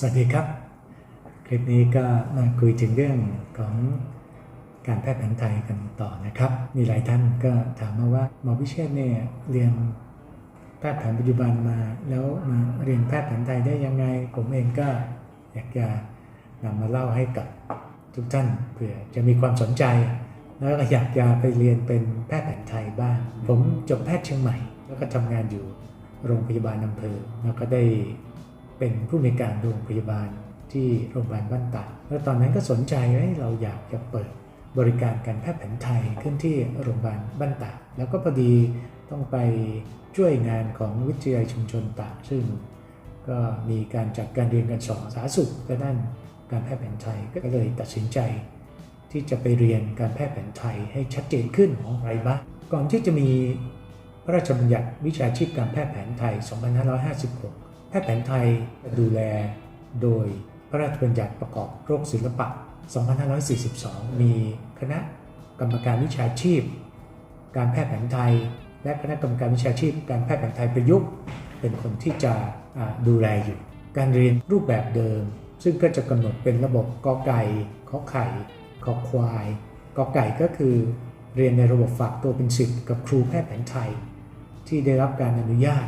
สวัสดีครับ คลิปนี้ก็มาคุยถึงเรื่องของการแพทย์แผนไทยกันต่อนะครับ มีหลายท่านก็ถามมาว่าหมอพิเชษเนี่ยเรียนแพทย์แผนปัจจุบันมา แล้วมาเรียนแพทย์แผนไทยได้ยังไง ผมเองก็อยากจะนำมาเล่าให้กับทุกท่านเผื่อจะมีความสนใจ แล้วก็อยากจะไปเรียนเป็นแพทย์แผนไทยบ้าง ผมจบแพทย์เชียงใหม่ แล้วก็ทำงานอยู่โรงพยาบาลอำเภอแล้วก็ได้ เป็นผู้ในการโรงพยาบาลที่โรงพยาบาลบ้านตากแล้วตอนนั้นก็สนใจว่าเราอยากจะเปิดบริการการแพทย์แผนไทยขึ้นที่โรงพยาบาลบ้านตากแล้วก็พอดีต้องไปช่วยงานของวิทยาลัยชุมชนตากซึ่ง ก็มีการจัดการเรียนการสอนสาธารณสุขและด้านการแพทย์แผนไทยก็เลยตัดสินใจ ที่จะไปเรียนการแพทย์แผนไทยให้ชัดเจนขึ้นของอะไรบ้างก่อนที่จะมีพระราชบัญญัติวิชาชีพการแพทย์แผนไทย 2556 แพทย์แผนไทยดูแลโดยพระราชบัญญัติประกอบโรคศิลปะ 2542 มีคณะกรรมการวิชาชีพ การแพทย์แผนไทย และคณะกรรมการวิชาชีพ การแพทย์แผนไทยประยุกต์ เป็นคนที่จะดูแลอยู่ การเรียนรูปแบบเดิม ซึ่งก็จะกำหนดเป็นระบบกอไก่ขอไข่ขอควายกอไก่ก็คือ เรียนในระบบฝากตัวเป็นสิทธิ์กับครูแพทย์แผนไทย ที่ได้รับการอนุญาต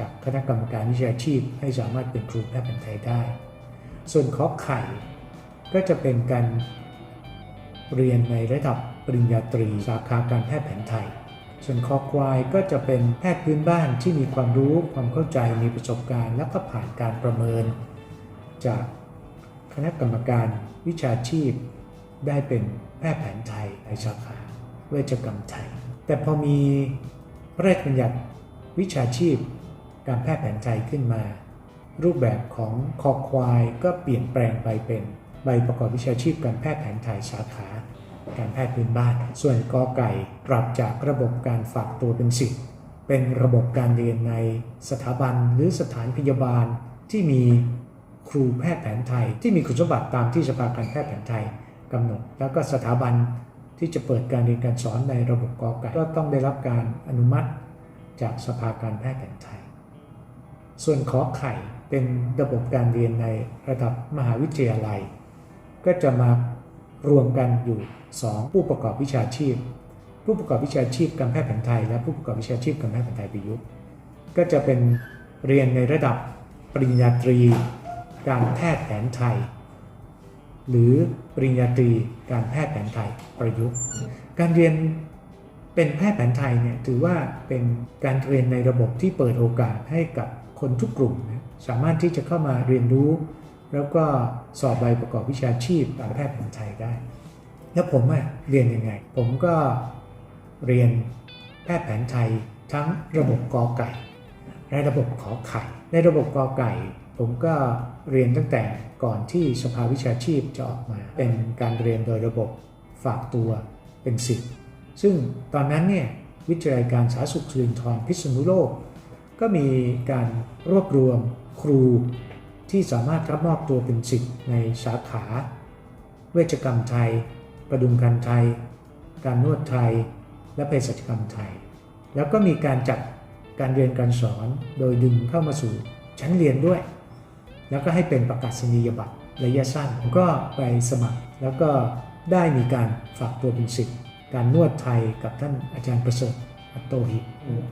จากคณะกรรมการวิชาชีพ ให้สามารถเป็นครูแพทย์แผนไทยได้ ส่วนขอไข่ก็จะเป็นการเรียนในระดับปริญญาตรีสาขาการแพทย์แผนไทย ส่วนคอควายก็จะเป็นแพทย์พื้นบ้านที่มีความรู้ความเข้าใจมีประสบการณ์ และก็ผ่านการประเมิน จากคณะกรรมการวิชาชีพ ได้เป็นแพทย์แผนไทยในสาขาเวชกรรมไทย แต่พอมีพระราชบัญญัติวิชาชีพ การแพทย์แผนไทยขึ้นมา รูปแบบของคอควายก็เปลี่ยนแปลงไปเป็นใบประกอบวิชาชีพการแพทย์แผนไทยสาขา การแพทย์พื้นบ้าน ส่วนกอไก่ปรับจากระบบการฝากตัวเป็นสิทธิ์เป็นระบบการเรียนในสถาบันหรือสถานพยาบาลที่มีครูแพทย์แผนไทย ที่มีคุณสมบัติตามที่สภาการแพทย์แผนไทยกำหนด แล้วก็สถาบันที่จะเปิดการเรียนการสอนในระบบกอไก่ก็ต้องได้รับการอนุมัติจากสภาการแพทย์แผนไทย ส่วนขอไข่เป็นระบบการเรียนในระดับมหาวิทยาลัย ก็จะมารวมกันอยู่ 2 ผู้ประกอบวิชาชีพ ผู้ประกอบวิชาชีพการแพทย์แผนไทย และผู้ประกอบวิชาชีพการแพทย์แผนไทยประยุกต์ก็จะเป็นเรียนในระดับปริญญาตรี การแพทย์แผนไทย หรือปริญญาตรีการแพทย์แผนไทยประยุกต์ การเรียนเป็นแพทย์แผนไทยเนี่ยถือว่าเป็นการเรียนในระบบที่เปิดโอกาสให้กับ คนทุกกลุ่มนะสามารถที่จะเข้ามาเรียนรู้ แล้วก็สอบใบประกอบวิชาชีพการแพทย์แผนไทยได้ แล้วผมเรียนยังไง ผมก็เรียนแพทย์แผนไทยทั้งระบบกอไก่และระบบขอไข่ ในระบบกอไก่ ผมก็เรียนตั้งแต่ก่อนที่สภาวิชาชีพจะออกมา เป็นการเรียนโดยระบบฝากตัวเป็นสิทธิ์ซึ่งตอนนั้นเนี่ยวิทยาลัยการสาธารณสุขสิรินธรพิษณุโลก ก็มีการรวบรวมครูที่สามารถรับมอบตัวเป็นสิทธิ์ในสาขา เวชกรรมไทย ประดุมกันไทย การนวดไทย และเภสัชกรรมไทย แล้วก็มีการจัดการเรียนการสอนโดยดึงเข้ามาสู่ชั้นเรียนด้วย แล้วก็ให้เป็นประกาศนียบัตรระยะสั้นผมก็ไปสมัคร แล้วก็ได้มีการฝากตัวเป็นสิทธิ์การนวดไทยกับท่านอาจารย์ประเสริฐอัตโตหิ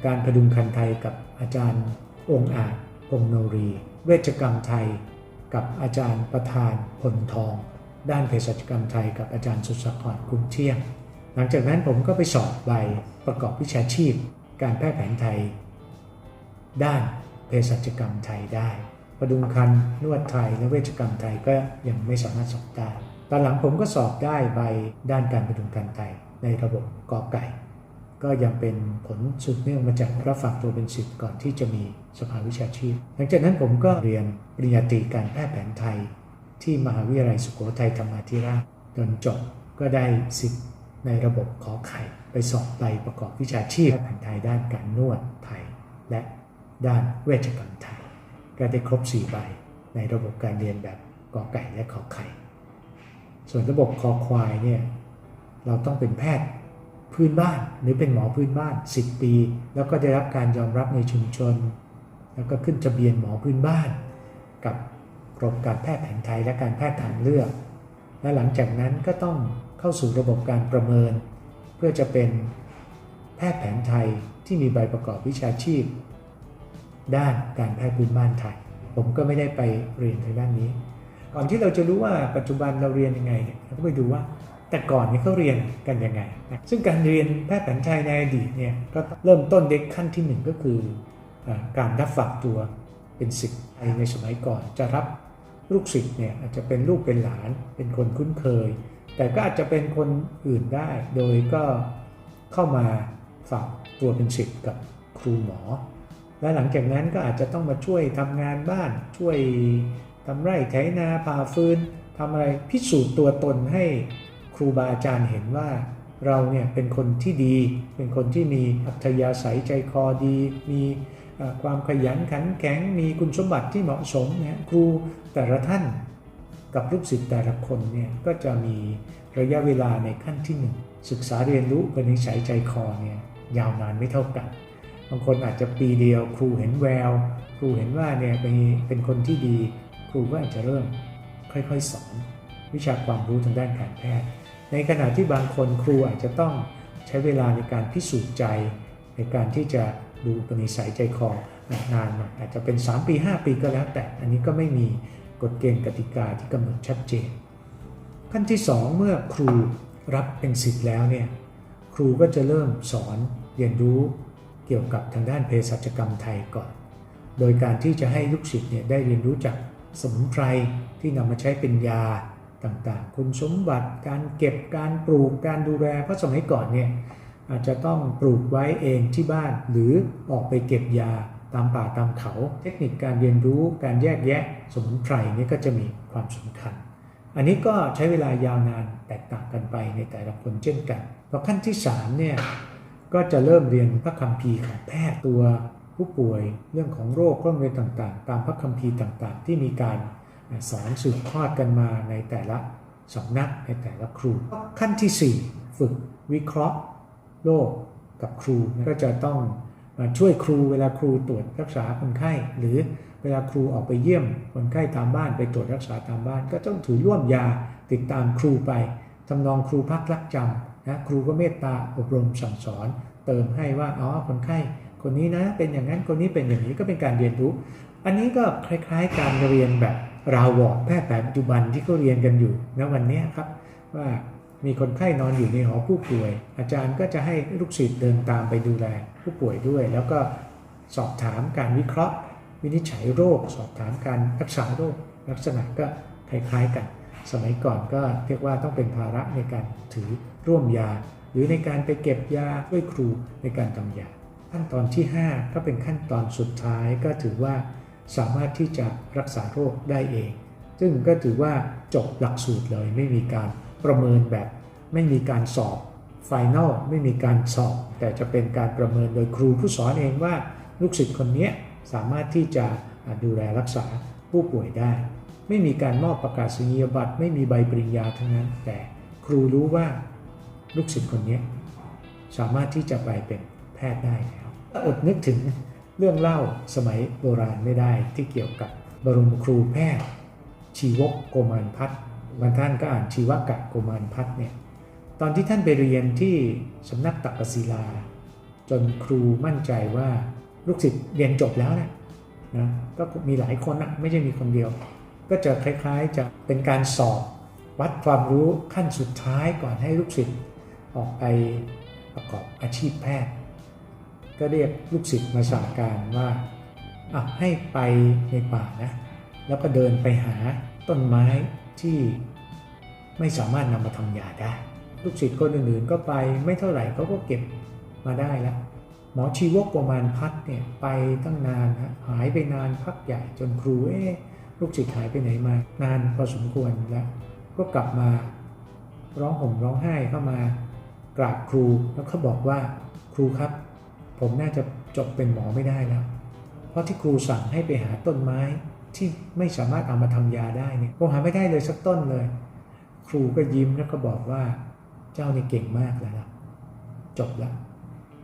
การพดุงคันไทยกับอาจารย์องค์อาจพงโนรี เวชกรรมไทย กับอาจารย์ประธานพลทอง ด้านเภสัชกรรมไทยกับอาจารย์สุสกรคุ้มเที่ยง หลังจากนั้นผมก็ไปสอบใบประกอบวิชาชีพ การแพทย์แผนไทย ด้านเภสัชกรรมไทยได้ประดุงคันนวดไทยและเวชกรรมไทยก็ยังไม่สามารถสอบได้ ตอนหลังผมก็สอบได้ใบด้านการประดุงคันไทยในระบบกอไก่ ก็ยังเป็นผลสืบเนื่องมาจากรับฝากตัวเป็นสิทธิ์ก่อนที่จะมีสภาวิชาชีพ หลังจากนั้นผมก็เรียนปริญญาตรีการแพทย์แผนไทย ที่มหาวิทยาลัยสุโขทัยธรรมาธิราชจนจบก็ได้สิทธิ์ในระบบขอไข่ไปสอบใบประกอบวิชาชีพแพทย์แผนไทยด้านการนวดไทย และด้านเวชกรรมไทย ก็ได้ครบ4ใบในระบบการเรียนแบบกอไก่และขอไข่ ส่วนระบบคอควายเนี่ยเราต้องเป็นแพทย์ พื้นบ้านหรือเป็นหมอพื้นบ้าน 10 ปี แล้วก็ได้รับการยอมรับในชุมชน แล้วก็ขึ้นทะเบียนหมอพื้นบ้าน กับกรมการแพทย์แผนไทยและการแพทย์ทางเลือก และหลังจากนั้นก็ต้องเข้าสู่ระบบการประเมิน เพื่อจะเป็นแพทย์แผนไทยที่มีใบประกอบวิชาชีพ ด้านการแพทย์พื้นบ้านไทย ผมก็ไม่ได้ไปเรียนทางด้านนี้ ก่อนที่เราจะรู้ว่าปัจจุบันเราเรียนยังไงเนี่ยเราก็ไปดูว่า แต่ก่อนนี้เขาเรียนกันยังไงนะซึ่งการเรียนแพทย์แผนไทยในอดีตเนี่ยก็เริ่มต้นเด็กขั้นที่หนึ่งก็คืออการรับฝากตัวเป็นศิษย์ในสมัยก่อนจะรับลูกศิษย์เนี่ยอาจจะเป็นลูกเป็นหลานเป็นคนคุ้นเคย แต่ก็อาจจะเป็นคนอื่นได้ โดยก็เข้ามาฝากตัวเป็นศิษย์กับครูหมอ และหลังจากนั้นก็อาจจะต้องมาช่วยทำงานบ้าน ช่วยทำไร่ไถนาผ่าฟืนทำอะไรพิสูจน์ตัวตนให้ ครูบาอาจารย์เห็นว่าเราเนี่ยเป็นคนที่ดี เป็นคนที่มีอัธยาศัยใจคอดี มีความขยันขันแข็ง มีคุณสมบัติที่เหมาะสมนะครูแต่ละท่านกับลูกศิษย์แต่ละคนเนี่ยก็จะมีระยะเวลาในขั้นที่หนึ่งศึกษาเรียนรู้เป็นนิสัยใจคอเนี่ยยาวนานไม่เท่ากัน บางคนอาจจะปีเดียว ครูเห็นแวว ครูเห็นว่าเนี่ยเป็นเป็นคนที่ดี ครูก็อาจจะเริ่มค่อยๆสอน วิชาความรู้ทางด้านการแพทย์ ในขณะที่บางคนครูอาจจะต้องใช้เวลาในการพิสูจน์ใจ ในการที่จะดูปณิสัยใจคอนานหน่อยอาจจะเป็น 3 ปี 5 ปีก็แล้วแต่อันนี้ก็ไม่มีกฎเกณฑ์กติกาที่กำหนดชัดเจน ขั้นที่ 2 เมื่อครูรับเป็นสิทธิ์แล้วเนี่ยครูก็จะเริ่มสอนเรียนรู้เกี่ยวกับทางด้านเภสัชกรรมไทยก่อน โดยการที่จะให้ลูกศิษย์เนี่ยได้เรียนรู้จากสมุนไพรที่นำมาใช้เป็นยา ต่างๆ คุณสมบัติการเก็บการปลูกการดูแลเพราะสมัยก่อนเนี่ยอาจจะต้องปลูกไว้เองที่บ้านหรือออกไปเก็บยาตามป่าตามเขา เทคนิคการเรียนรู้การแยกแยะสมุนไพรนี่ก็จะมีความสำคัญ อันนี้ก็ใช้เวลายาวนานแตกต่างกันไปในแต่ละคนเช่นกันพอขั้นที่3เนี่ยก็จะเริ่มเรียนพระคัมภีร์ของแพทย์ตัวผู้ป่วยเรื่องของโรคโรคเรียนต่างๆ ตามพระคัมภีร์ต่างๆ ที่มีการ สอนสืบทอดกันมาในแต่ละสำนักในแต่ละครู ขั้นที่ 4 ฝึกวิเคราะห์โรคกับครู ก็จะต้องมาช่วยครูเวลาครูตรวจรักษาคนไข้ หรือเวลาครูออกไปเยี่ยมคนไข้ตามบ้านไปตรวจรักษาตามบ้าน ก็ต้องถือร่วมยาติดตามครูไปทำนองครูพักรักจำนะครูก็เมตตาอบรมสั่งสอน เติมให้ว่าอ๋อคนไข้ คนนี้นะเป็นอย่างนั้นคนนี้เป็นอย่างนี้ก็เป็นการเรียนรู้ อันนี้ก็คล้ายๆ การเรียนแบบราวอดแพทย์แผนปัจจุบันที่เขาเรียนกันอยู่ณวันนี้ครับ ว่ามีคนไข้นอนอยู่ในหอผู้ป่วย อาจารย์ก็จะให้ลูกศิษย์เดินตามไปดูแลผู้ป่วยด้วย แล้วก็สอบถามการวิเคราะห์ วินิจฉัยโรค สอบถามการรักษาโรค ลักษณะก็คล้ายๆกัน สมัยก่อนก็เรียกว่าต้องเป็นภาระในการถือร่วมยา หรือในการไปเก็บยาด้วยครูในการทำยาขั้นตอนที่ 5 ก็เป็นขั้นตอนสุดท้ายก็ถือว่า สามารถที่จะรักษาโรคได้เอง ซึ่งก็ถือว่าจบหลักสูตรเลยไม่มีการประเมินแบบ ไม่มีการสอบไฟแนลไม่มีการสอบ แต่จะเป็นการประเมินโดยครูผู้สอนเองว่าลูกศิษย์คนนี้สามารถที่จะดูแลรักษาผู้ป่วยได้ ไม่มีการมอบประกาศนียบัตรไม่มีใบปริญญาทั้งนั้น แต่ครูรู้ว่าลูกศิษย์คนนี้สามารถที่จะไปเป็นแพทย์ได้แล้วอดนึกถึง เรื่องเล่าสมัยโบราณไม่ได้ที่เกี่ยวกับบรมครูแพทย์ ชีวกโกมารพัฒน์บางท่านก็อ่านชีวกะโกมารพัฒน์เนี่ยตอนที่ท่านไปเรียนที่สำนักตักกศิลา จนครูมั่นใจว่าลูกศิษย์เรียนจบแล้วนะนะก็มีหลายคนนะไม่ใช่มีคนเดียว ก็จะคล้ายๆจะเป็นการสอบวัดความรู้ขั้นสุดท้ายก่อนให้ลูกศิษย์ออกไปประกอบอาชีพแพทย์ ก็เรียกลูกศิษย์มาสั่งการว่าอะให้ไปในป่านะแล้วก็เดินไปหาต้นไม้ที่ไม่สามารถนำมาทำยาได้ ลูกศิษย์คนอื่นๆก็ไปไม่เท่าไหร่เขาก็เก็บมาได้แล้วหมอชีวกประมาณพัดเนี่ยไปตั้งนานฮะหายไปนานพักใหญ่จนครูเอ๊ลูกศิษย์หายไปไหนมานานพอสมควรแล้วก็กลับมาร้องห่มร้องไห้เข้ามากราบครูแล้วเขาบอกว่าครูครับ ผมน่าจะจบเป็นหมอไม่ได้แล้ว เพราะที่ครูสั่งให้ไปหาต้นไม้ที่ไม่สามารถเอามาทำยาได้เนี่ยผมหาไม่ได้เลยสักต้นเลย ครูก็ยิ้มแล้วก็บอกว่าเจ้านี่เก่งมากแล้วล่ะจบแล้ว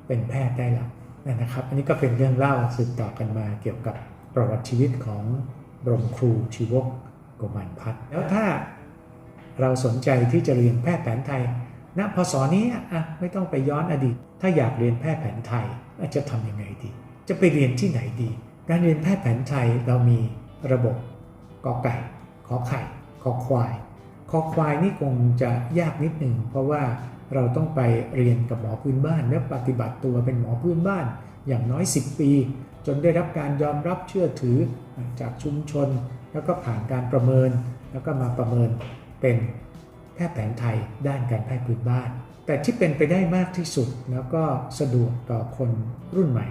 เป็นแพทย์ได้แล้วนั่นนะครับ อันนี้ก็เป็นเรื่องเล่าสืบต่อกันมาเกี่ยวกับประวัติชีวิตของบรมครูชีวกโกมันพัฒน์แล้วถ้าเราสนใจที่จะเรียนแพทย์แผนไทย ณพศนี้อะไม่ต้องไปย้อนอดีต ถ้าอยากเรียนแพทย์แผนไทยจะทำยังไงดี จะไปเรียนที่ไหนดี การเรียนแพทย์แผนไทยเรามีระบบกอไก่ขอไข่คอควายคอควายนี่คงจะยากนิดหนึ่งเพราะว่าเราต้องไปเรียนกับหมอพื้นบ้านและปฏิบัติตัวเป็นหมอพื้นบ้านอย่างน้อย 10 ปี จนได้รับการยอมรับเชื่อถือจากชุมชน แล้วก็ผ่านการประเมิน แล้วก็มาประเมินเป็น แพทย์แผนไทยด้านการแพทย์พื้นบ้าน แต่ที่เป็นไปได้มากที่สุดแล้วก็สะดวกต่อคนรุ่นใหม่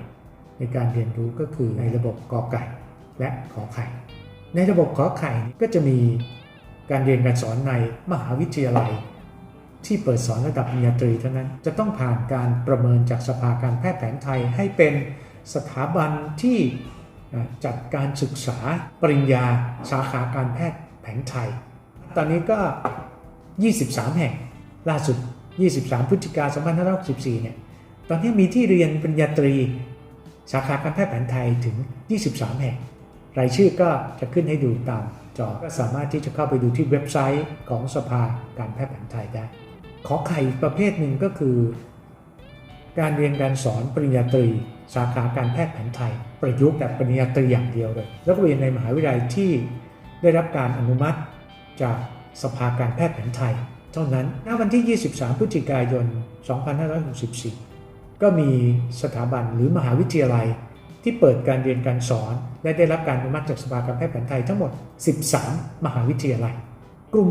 ในการเรียนรู้ก็คือในระบบกอไก่และขอไข่ ในระบบขอไข่ก็จะมีการเรียนการสอนในมหาวิทยาลัย ที่เปิดสอนระดับปริญญาตรีเท่านั้นจะต้องผ่านการประเมินจากสภาการแพทย์แผนไทยให้เป็นสถาบันที่จัดการศึกษาปริญญาสาขาการแพทย์แผนไทย ตอนนี้ก็ 23 แห่ง ล่าสุด 23 พฤศจิกายน2564 เนี่ย ตอนนี้มีที่เรียนปริญญาตรี สาขาการแพทย์แผนไทยถึง 23 แห่ง รายชื่อก็จะขึ้นให้ดูตามจอ ก็สามารถที่จะเข้าไปดูที่เว็บไซต์ของสภาการแพทย์แผนไทยได้ ขอไข่ประเภทหนึ่งก็คือ การเรียนการสอนปริญญาตรี สาขาการแพทย์แผนไทย ประยุกต์แบบปริญญาตรีอย่างเดียวเลย แล้วก็เรียนในมหาวิทยาลัยที่ได้รับการอนุมัติจาก สภาการแพทย์แผนไทย เท่านั้น ณ วันที่ 23 พฤศจิกายน 2564 ก็มีสถาบันหรือมหาวิทยาลัยที่เปิดการเรียนการสอน และได้รับการอนุมัติจากสภาการแพทย์แผนไทยทั้งหมด 13 มหาวิทยาลัย กลุ่ม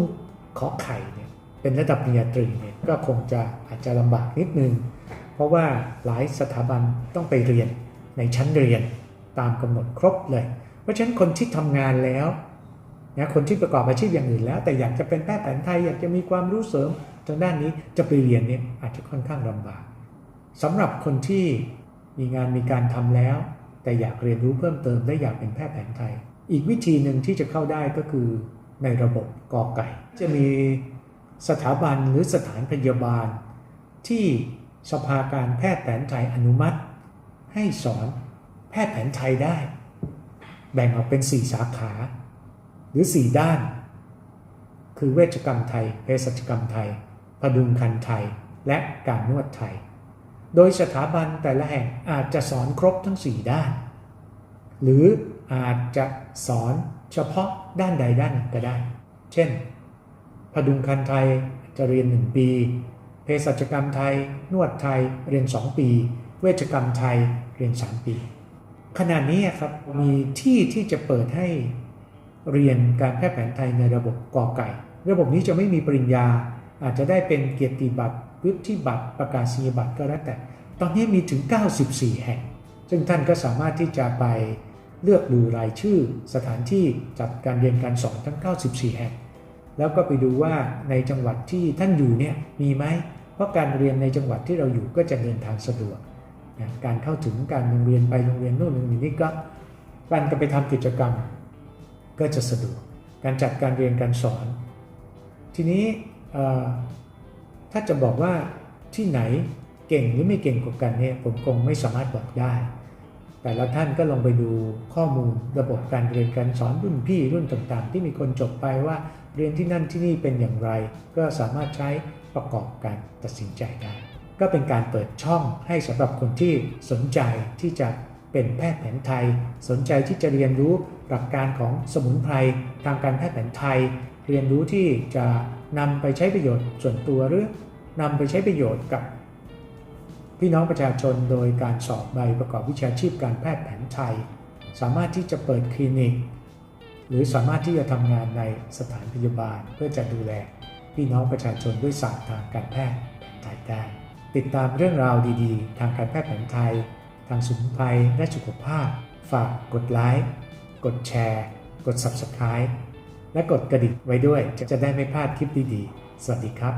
ขอไข่เนี่ยเป็นระดับปริญญาตรีเนี่ยก็คงจะอาจจะลำบากนิดนึง เพราะว่าหลายสถาบันต้องไปเรียนในชั้นเรียนตามกำหนดครบเลย เพราะฉะนั้นคนที่ทำงานแล้ว นะคนที่ประกอบอาชีพอย่างอื่นแล้ว แต่อยากจะเป็นแพทย์แผนไทยอยากจะมีความรู้เสริมทางด้านนี้จะไปเรียนเนี่ยอาจจะค่อนข้างลำบากสำหรับคนที่มีงานมีการทำแล้ว แต่อยากเรียนรู้เพิ่มเติมและอยากเป็นแพทย์แผนไทย อีกวิธีหนึ่งที่จะเข้าได้ก็คือในระบบกอไก่ จะมีสถาบันหรือสถานพยาบาล ที่สภาการแพทย์แผนไทยอนุมัติ ให้สอนแพทย์แผนไทยได้ แบ่งออกเป็น 4 สาขา หรือ 4 ด้าน คือเวชกรรมไทยเภสัชกรรมไทยพดุงคันไทย และการนวดไทย โดยสถาบันแต่ละแห่งอาจจะสอนครบทั้ง 4 ด้าน หรืออาจจะสอนเฉพาะด้านใดด้านหนึ่งก็ได้ เช่น พดุงคันไทยจะเรียน 1 ปี เภสัชกรรมไทย นวดไทยเรียน 2 ปี เวชกรรมไทยเรียน 3 ปี ขณะนี้ครับมีที่ที่จะเปิดให้ เรียนการแพทย์แผนไทยในระบบกอไก่ ระบบนี้จะไม่มีปริญญา อาจจะได้เป็นเกียรติบัตรวุฒิบัตรประกาศนียบัตรก็แล้วแต่ ตอนนี้มีถึง 94 แห่ง ซึ่งท่านก็สามารถที่จะไปเลือกดูรายชื่อสถานที่จัดการเรียนการสอนทั้ง 94 แห่ง แล้วก็ไปดูว่าในจังหวัดที่ท่านอยู่เนี่ยมีไหม เพราะการเรียนในจังหวัดที่เราอยู่ก็จะเดินทางสะดวกนะการเข้าถึงการโรงเรียนไปโรงเรียนโน่นโรงเรียนนี้ก็การจะไปทำกิจกรรม ก็จะสะดวก การจัดการเรียนการสอน ทีนี้ถ้าจะบอกว่าที่ไหนเก่งหรือไม่เก่งกว่ากันเนี่ยผมคงไม่สามารถบอกได้ แต่ละท่านก็ลองไปดูข้อมูลระบบการเรียนการสอนรุ่นพี่รุ่นต่างๆ ที่มีคนจบไปว่าเรียนที่นั่นที่นี่เป็นอย่างไร ก็สามารถใช้ประกอบการตัดสินใจได้ ก็เป็นการเปิดช่องให้สำหรับคนที่สนใจที่จะ เป็นแพทย์แผนไทย สนใจที่จะเรียนรู้หลักการของสมุนไพรทางการแพทย์แผนไทย เรียนรู้ที่จะนำไปใช้ประโยชน์ส่วนตัวหรือนำไปใช้ประโยชน์กับ พี่น้องประชาชนโดยการสอบใบประกอบวิชาชีพการแพทย์แผนไทย สามารถที่จะเปิดคลินิก หรือสามารถที่จะทำงานในสถานพยาบาลเพื่อจะดูแล พี่น้องประชาชนด้วยศาสตร์ทางการแพทย์แผนไทยได้ติดตามเรื่องราวดีๆ ทางการแพทย์แผนไทยางสุขภัยและสุขภาพ ฝากกดไลค์กดแชร์ กด Subscribe และกดกระดิ่งไว้ด้วยจะได้ไม่พลาดคลิปดีๆ สวัสดีครับ